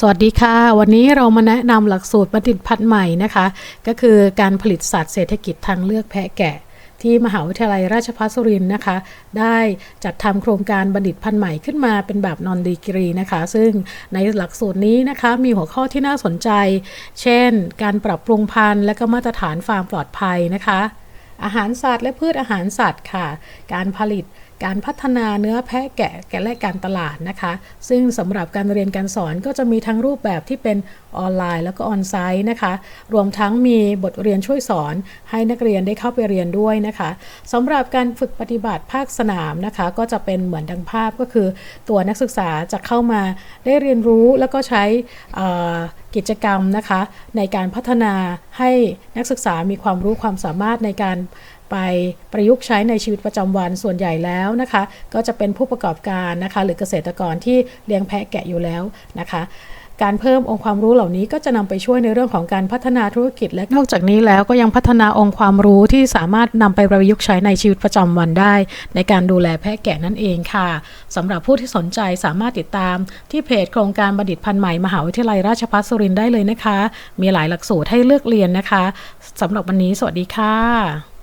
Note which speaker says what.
Speaker 1: สวัสดีค่ะ วันนี้เรามาแนะนำหลักสูตรบัณฑิตพัฒน์ใหม่นะคะ ก็คือการผลิตสัตว์เศรษฐกิจทางเลือกแพะแกะ ที่มหาวิทยาลัยราชภัฏสุรินทร์นะคะ ได้จัดทำโครงการบัณฑิตพันธุ์ใหม่ขึ้นมาเป็นแบบนอนดีกรีนะคะ ซึ่งในหลักสูตรนี้นะคะมีหัวข้อที่น่าสนใจ เช่น การปรับปรุงพันธุ์และก็มาตรฐานฟาร์มปลอดภัยนะคะ อาหารสัตว์และพืชอาหารสัตว์ค่ะ การผลิตการพัฒนาเนื้อแพะแกะแกะและการตลาดนะคะ ซึ่งสำหรับการเรียนการสอนก็จะมีทั้งรูปแบบที่เป็นออนไลน์แล้วก็ออนไซต์นะคะ รวมทั้งมีบทเรียนช่วยสอนให้นักเรียนได้เข้าไปเรียนด้วยนะคะสำหรับการฝึกปฏิบัติภาคสนามนะคะ ก็จะเป็นเหมือนดังภาพก็คือ ตัวนักศึกษาจะเข้ามาได้เรียนรู้แล้วก็ใช้อ่อกิจกรรมนะคะ ในการพัฒนาให้นักศึกษามีความรู้ความสามารถในการไปประยุกต์ใช้ในชีวิตประจำวันส่วนใหญ่แล้วนะคะ ก็จะเป็นผู้ประกอบการนะคะ หรือเกษตรกรที่เลี้ยงแพะแกะอยู่แล้วนะคะ การเพิ่มองค์ความรู้เหล่านี้ก็จะนำไปช่วยในเรื่องของการพัฒนาธุรกิจ และนอกจากนี้แล้วก็ยังพัฒนาองค์ความรู้ที่สามารถนำไปประยุกต์ใช้ในชีวิตประจำวันได้ ในการดูแลแพะแกะนั่นเองค่ะสำหรับผู้ที่สนใจสามารถติดตาม ที่เพจโครงการบัณฑิตพันธุ์ใหม่มหาวิทยาลัยราชภัฏสุรินทร์ได้เลยนะคะ มีหลายหลักสูตรให้เลือกเรียนนะคะสำหรับวันนี้สวัสดีค่ะ